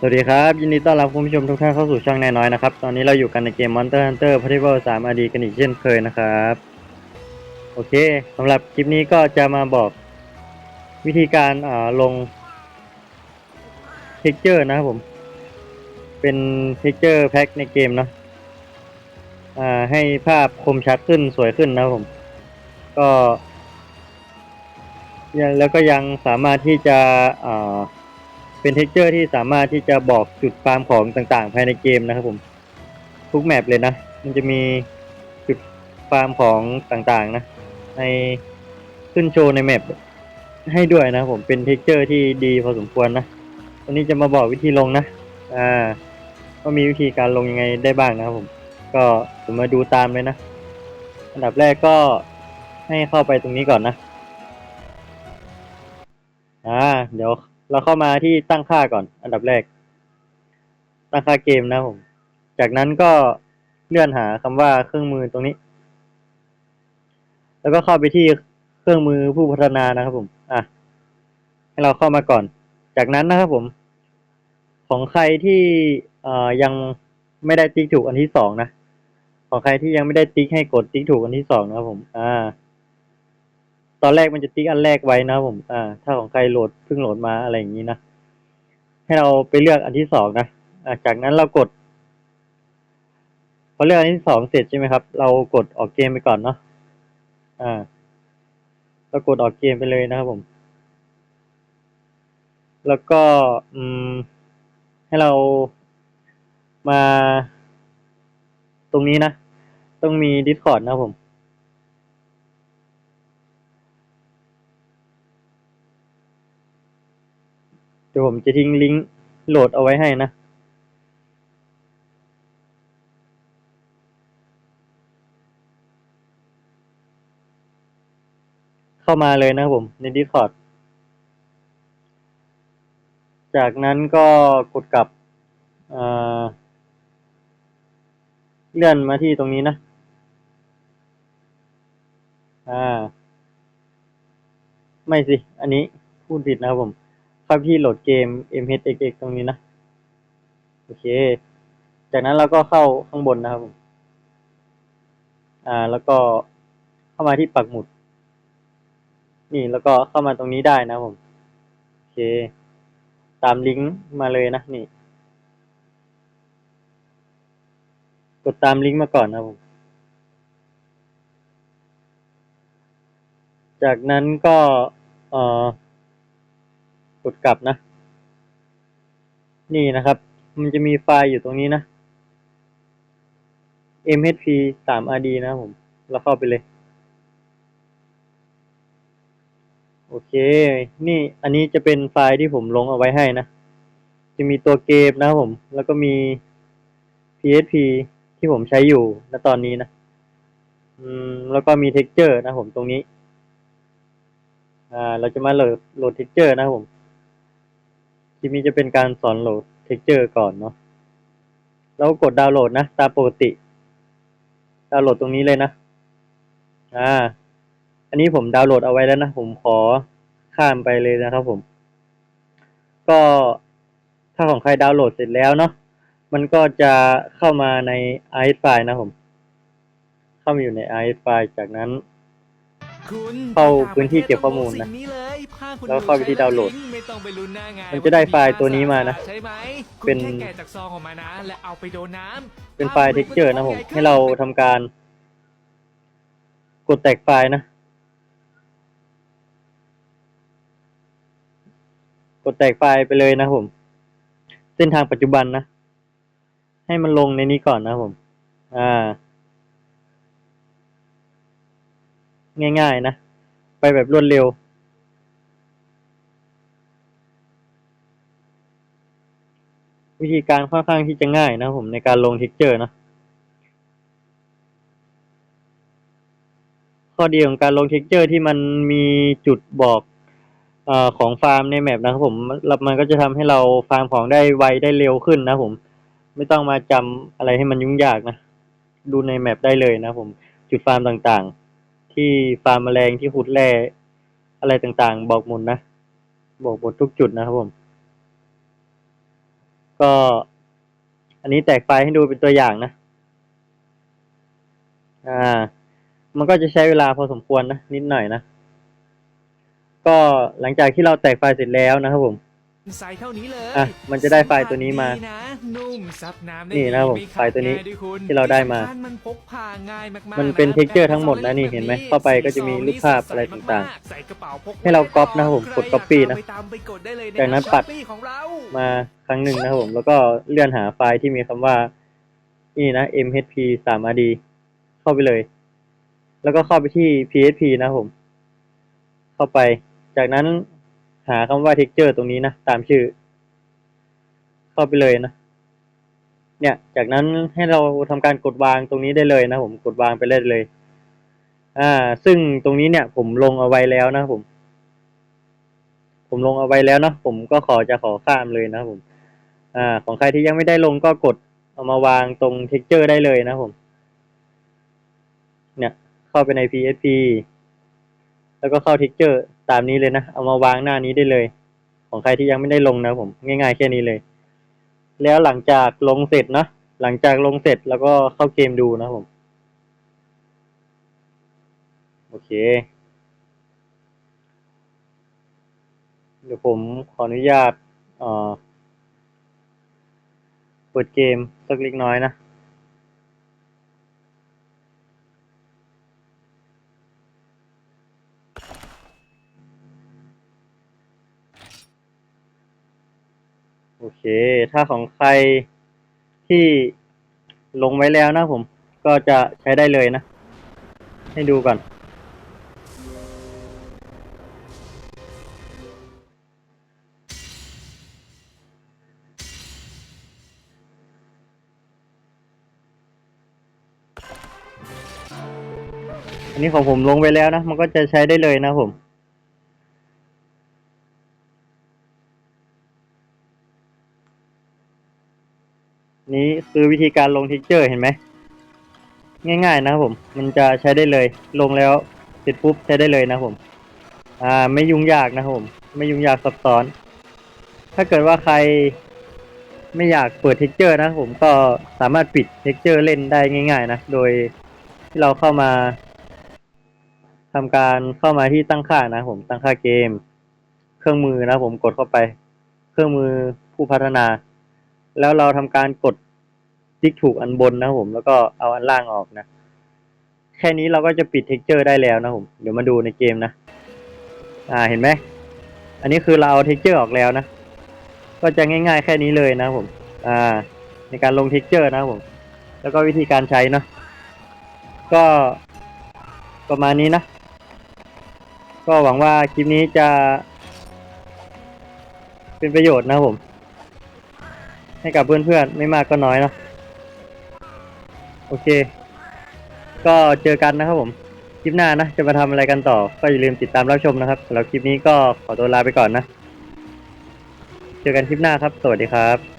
สวัสดีครับ ยินดีต้อนรับคุณผู้ชมทุกท่านเข้าสู่ช่องแน่น้อยนะครับ ตอนนี้เราอยู่กันในเกม Monster Hunter p a r t i v a l 3 RD กันอีกเช่นเคยนะครับ โอเคสำหรับคลิปนี้ก็จะมาบอกวิธีการอ่าลง texture นะครับผม เป็น texture pack ในเกมเนาะอ่าให้ภาพคมชัดขึ้นสวยขึ้นนะครับผม ก็ยังแล้วก็ยังสามารถที่จะอ่า เป็นเท็กเจอร์ที่สามารถที่จะบอกจุดฟาร์มของต่างๆ ภายในเกมนะครับผม ทุกแมปเลยนะ มันจะมีจุดฟาร์มของต่างๆนะ ในขึ้นโชว์ในแมปให้ด้วยนะครับผมเป็นเท็กเจอร์ที่ดีพอสมควรนะวันนี้จะมาบอกวิธีลงนะ อ่าก็มีวิธีการลงยังไงได้บ้างนะครับผม ก็ผมมาดูตามเลยนะ อันดับแรกก็ให้เข้าไปตรงนี้ก่อนนะ อ่า เดี๋ยว เราเข้ามาที่ตั้งค่าก่อน อันดับแรก ตั้งค่าเกมนะผม จากนั้นก็เลื่อนหาคำว่าเครื่องมือตรงนี้ แล้วก็เข้าไปที่เครื่องมือผู้พัฒนานะครับผม อะ ให้เราเข้ามาก่อน จากนั้นนะครับผม ของใครที่เอ่อยังไม่ได้ติ๊กถูกอันที่สองนะ ของใครที่ยังไม่ได้ติ๊กให้กดติ๊กถูกอันที่สองนะครับผม อ่า ตอนแรกมันจะติ๊กอันแรกไว้นะผม อ่า ถ้าของใครโหลดเพิ่งโหลดมาอะไรอย่างนี้นะ ให้เราไปเลือกอันที่สองนะอ่าจากนั้นเรากด พอเลือกอันที่สองเสร็จใช่ไหมครับ เรากดออกเกมไปก่อนเนาะ อ่าเรากดออกเกมไปเลยนะครับผม แล้วก็ อืม ให้เรามา ตรงนี้นะ ต้องมี Discord นะครับผม ดี๋ยวผมจะทิ้งลิงก์โหลดเอาไว้ให้นะ เข้ามาเลยนะครับผมใน Discord จากนั้นก็กดกลับเลื่อนมาที่ตรงนี้นะ อ่า ไม่สิ อันนี้พูดผิดนะครับผม เข้าที่โหลดเกม MHXX ตรงนี้นะ โอเค จากนั้นเราก็เข้าข้างบนนะครับผมอ่า แล้วก็เข้ามาที่ปักหมุด นี่แล้วก็เข้ามาตรงนี้ได้นะผม โอเค ตามลิงก์มาเลยนะ นี่ กดตามลิงก์มาก่อนนะผม จากนั้นก็ เอ่อ ดกลับนะ นี่นะครับ มันจะมีไฟล์อยู่ตรงนี้นะ mhp 3 rd นะผม เราเข้าไปเลย โอเค นี่อันนี้จะเป็นไฟล์ที่ผมลงเอาไว้ให้นะ จะมีตัวเกมนะผม แล้วก็มี php ที่ผมใช้อยู่ณตอนนี้นะ อืม แล้วก็มี texture นะผมตรงนี้ อ่า เราจะมาโหลดโหลด texture นะผม คลิปนี้จะเป็นการสอนโหลด texture ก่อนเนาะแล้วกดดาวน์โหลดนะ ตามปกติ ดาวน์โหลดตรงนี้เลยนะ อ่า อันนี้ผมดาวน์โหลดเอาไว้แล้วนะ ผมขอข้ามไปเลยนะครับผม ก็ถ้าของใครดาวน์โหลดเสร็จแล้วเนาะ มันก็จะเข้ามาใน i f i นะผม เข้ามาอยู่ใน i f i จากนั้น เข้าพื้นที่เก็บข้อมูลนะแล้วเข้าไปที่ดาวน์โหลดไม่ต้องไปลุ้นหน้างานมันจะได้ไฟล์ตัวนี้มานะใช่ไหมเป็นคุณแค่แกะจากซองออกมานะและเอาไปโดนน้ำเป็นไฟล์ texture นะผม ให้เราทำการ กดแตกไฟล์นะ กดแตกไฟล์ไปเลยนะครับผม เส้นทางปัจจุบันนะ ให้มันลงในนี้ก่อนนะครับผม อ่า ง่าย ๆ นะ ไปแบบรวดเร็ว วิธีการค่อนข้างที่จะง่ายนะผมในการลง texture นะข้อดีของการลง texture ที่มันมีจุดบอกอของฟาร์มในแมปนะครับผมมันก็จะทำให้เราฟาร์มของได้ไวได้เร็วขึ้นนะผม ไม่ต้องมาจำอะไรให้มันยุ่งยากนะ ดูในแมปได้เลยนะผม จุดฟาร์มต่างๆ ที่ฟาร์มแมลงที่ขุดแร่อะไรต่างๆ บอกหมดนะ บอกหมดทุกจุดนะครับผม ก็ อันนี้แตกไฟล์ให้ดูเป็นตัวอย่างนะ อ่า มันก็จะใช้เวลาพอสมควรนะ นิดหน่อยนะ ก็หลังจากที่เราแตกไฟล์เสร็จแล้วนะครับผม ใส่เท่านี้เลยอะมันจะได้ไฟล์ตัวนี้มาสัผัสดีนะนุ่มซับน้ำได้นี่นะครับผมดีไฟล์ตัวนี้ม่ขาดง่ายด้วยคุณที่เราได้มาที่สำคัญมันพกพาง่ายมากๆมันเป็นนะ texture ทั้งหมดนะนี่เห็นไหมเข้าไปก็จะมีรูปภาพอะไรต่างๆใส่กระเป๋าพกให้เราก๊อปนะครับผมกด copy นะใครอยากตามไปกดได้เลยจากนั้นปัดช้อปปี้ของเราๆมาครั้งหนึ่งนะครับผมแล้วก็เลื่อนหาไฟล์ที่มีคำว่า นี่นะ mhp 3rd เข้าไปเลย แล้วก็เข้าไปที่ php นะครับผม เข้าไป จากนั้น หาคำว่า texture ตรงนี้นะ ตามชื่อ เข้าไปเลยนะ เนี่ย จากนั้นให้เราทำการกดวางตรงนี้ได้เลยนะผม กดวางไปได้เลย อ่า ซึ่งตรงนี้เนี่ย ผมลงเอาไว้แล้วนะผม ผมลงเอาไว้แล้วเนาะผมก็ขอจะขอข้ามเลยนะผม อ่า ของใครที่ยังไม่ได้ลงก็กดเอามาวางตรง texture ได้เลยนะผม เนี่ย เข้าไปใน PSP แล้วก็เข้า texture ตามนี้เลยนะ เอามาวางหน้านี้ได้เลย ของใครที่ยังไม่ได้ลงนะผมง่ายๆแค่นี้เลย แล้วหลังจากลงเสร็จเนาะหลังจากลงเสร็จแล้วก็เข้าเกมดูนะผม โอเค เดี๋ยวผมขออนุญาตเอ่อเปิดเกมสักเล็กน้อยนะ โอเค ถ้าของใครที่ลงไว้แล้วนะผม ก็จะใช้ได้เลยนะ ให้ดูก่อน อันนี้ของผมลงไปแล้วนะ มันก็จะใช้ได้เลยนะผม นี้คือวิธีการลงทิกเจอร์เห็นไหม ง่าย ๆ นะครับผม มันจะใช้ได้เลย ลงแล้วเสร็จปุ๊บใช้ได้เลยนะครับผม อ่า ไม่ยุ่งยากนะครับผม ไม่ยุ่งยากซับซ้อน ถ้าเกิดว่าใครไม่อยากเปิดเท็กเจอร์นะผมก็สามารถปิดเท็กเจอร์เล่นได้ง่าย ๆ นะ โดยที่เราเข้ามาทำการเข้ามาที่ตั้งค่านะผมตั้งค่าเกม เครื่องมือนะผมกดเข้าไป เครื่องมือผู้พัฒนา แล้วเราทำการกดติ๊กถูกอันบนนะผม แล้วก็เอาอันล่างออกนะ แค่นี้เราก็จะปิดเท็กเจอร์ได้แล้วนะผม เดี๋ยวมาดูในเกมนะ อ่าเห็นไหม อันนี้คือเราเอาเท็กเจอร์ออกแล้วนะ ก็จะง่ายๆแค่นี้เลยนะผม อ่า ในการลงเท็กเจอร์นะผม แล้วก็วิธีการใช้เนาะ ก็ประมาณนี้นะ ก็หวังว่าคลิปนี้จะเป็นประโยชน์นะผม ให้กับเพื่อนๆ ไม่มากก็น้อยเนาะโอเค ก็เจอกันนะครับผม คลิปหน้านะ จะมาทำอะไรกันต่อ ก็อย่าลืมติดตามรับชมนะครับสำหรับคลิปนี้ก็ขอตัวลาไปก่อนนะ เจอกันคลิปหน้าครับ สวัสดีครับ